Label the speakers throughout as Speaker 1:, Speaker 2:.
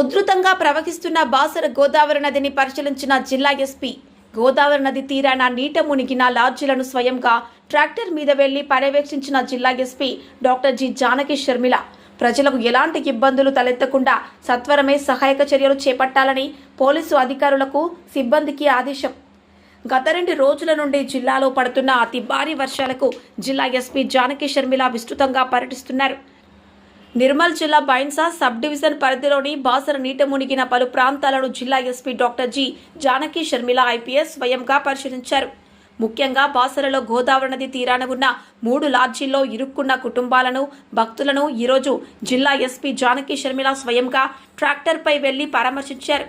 Speaker 1: ఉధృతంగా ప్రవహిస్తున్న బాసర గోదావరి నదిని పరిశీలించిన జిల్లా ఎస్పీ. గోదావరి నది తీరాన నీట మునిగిన లాడ్జీలను స్వయంగా ట్రాక్టర్ మీద వెళ్ళి పర్యవేక్షించిన జిల్లా SP doctor G. Janaki Sharmila. ప్రజలకు ఎలాంటి ఇబ్బందులు తలెత్తకుండా సత్వరమే సహాయక చర్యలు చేపట్టాలని పోలీసు అధికారులకు సిబ్బందికి ఆదేశం. గత రెండు రోజుల నుండి జిల్లాలో పడుతున్న అతి భారీ వర్షాలకు జిల్లా ఎస్పీ జానకి షర్మిల విస్తృతంగా పర్యటిస్తున్నారు. నిర్మల్ జిల్లా బైన్సా సబ్ డివిజన్ పరిధిలోని బాసర నీట మునిగిన పలు ప్రాంతాలను జిల్లా SP doctor G Janaki Sharmila IPS స్వయంగా పరిశీలించారు. ముఖ్యంగా బాసరలో గోదావరి నది తీరాన ఉన్న మూడు లాడ్జీల్లో ఇరుక్కున్న కుటుంబాలను భక్తులను ఈరోజు జిల్లా ఎస్పీ జానకి షర్మిల స్వయంగా ట్రాక్టర్పై వెళ్ళి పరామర్శించారు.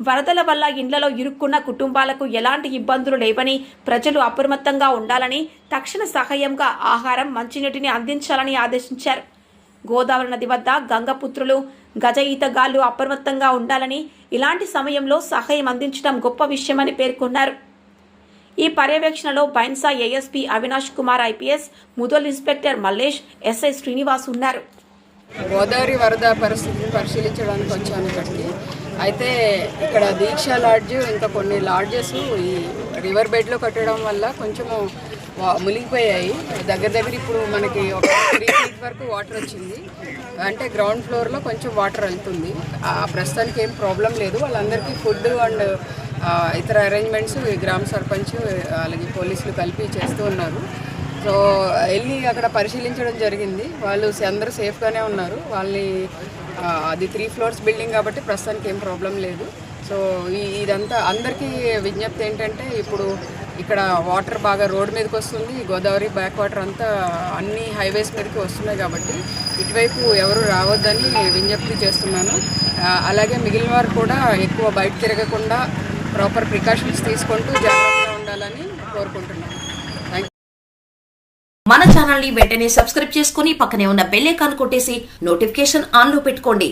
Speaker 1: వరదల వల్ల ఇండ్లలో ఇరుక్కున్న కుటుంబాలకు ఎలాంటి ఇబ్బందులు లేవని ప్రజలు అప్రమత్తంగా ఉండాలని తక్షణ సహాయంగా ఆహారం మంచినీటిని అందించాలని ఆదేశించారు. గోదావరి నది వద్ద గంగపుత్రులు గజ ఈతగాళ్ళు అప్రమత్తంగా ఉండాలని ఇలాంటి సమయంలో సహాయం అందించడం గొప్ప విషయమని పేర్కొన్నారు. ఈ పర్యవేక్షణలో Bhainsa ASP Avinash Kumar IPS Mudhol inspector Mallesh SI Srinivas ఉన్నారు.
Speaker 2: గోదావరి వరద పరిస్థితిని పరిశీలించడానికి వచ్చాను ఇక్కడికి. అయితే ఇక్కడ దీక్ష లాడ్జ్ ఇంకా కొన్ని లాడ్జెస్ ఈ రివర్ బెడ్లో కట్టడం వల్ల కొంచెము మునిగిపోయాయి. దగ్గర దగ్గర ఇప్పుడు మనకి ఒక త్రీ ఫీట్ వరకు వాటర్ వచ్చింది. అంటే గ్రౌండ్ ఫ్లోర్లో కొంచెం వాటర్ వెళ్తుంది. ప్రస్తుతానికి ఏం ప్రాబ్లం లేదు. వాళ్ళందరికీ ఫుడ్ అండ్ ఇతర అరేంజ్మెంట్స్ ఈ గ్రామ సర్పంచ్ అలాగే పోలీసులు కలిపి చేస్తూ ఉన్నారు. సో వెళ్ళి అక్కడ పరిశీలించడం జరిగింది. వాళ్ళు అందరూ సేఫ్గానే ఉన్నారు. వాళ్ళని అది త్రీ ఫ్లోర్స్ బిల్డింగ్ కాబట్టి ప్రస్తుతానికి ఏం ప్రాబ్లం లేదు. సో ఇదంతా అందరికీ విజ్ఞప్తి ఏంటంటే ఇప్పుడు ఇక్కడ వాటర్ బాగా రోడ్డు మీదకి వస్తుంది గోదావరి బ్యాక్ వాటర్ అంతా అన్ని హైవేస్ మీదకి వస్తున్నాయి కాబట్టి ఇటువైపు ఎవరు రావద్దని విజ్ఞప్తి చేస్తున్నాను. అలాగే మిగిలిన వారు కూడా ఎక్కువ బయట తిరగకుండా ప్రాపర్ ప్రికాషన్స్ తీసుకుంటూ జాగ్రత్తగా ఉండాలని కోరుకుంటున్నాను.
Speaker 3: మన ఛానల్ని వెంటనే సబ్స్క్రైబ్ చేసుకుని పక్కనే ఉన్న బెల్ ఐకాన్ కొట్టేసి నోటిఫికేషన్ ఆన్లో పెట్టుకోండి.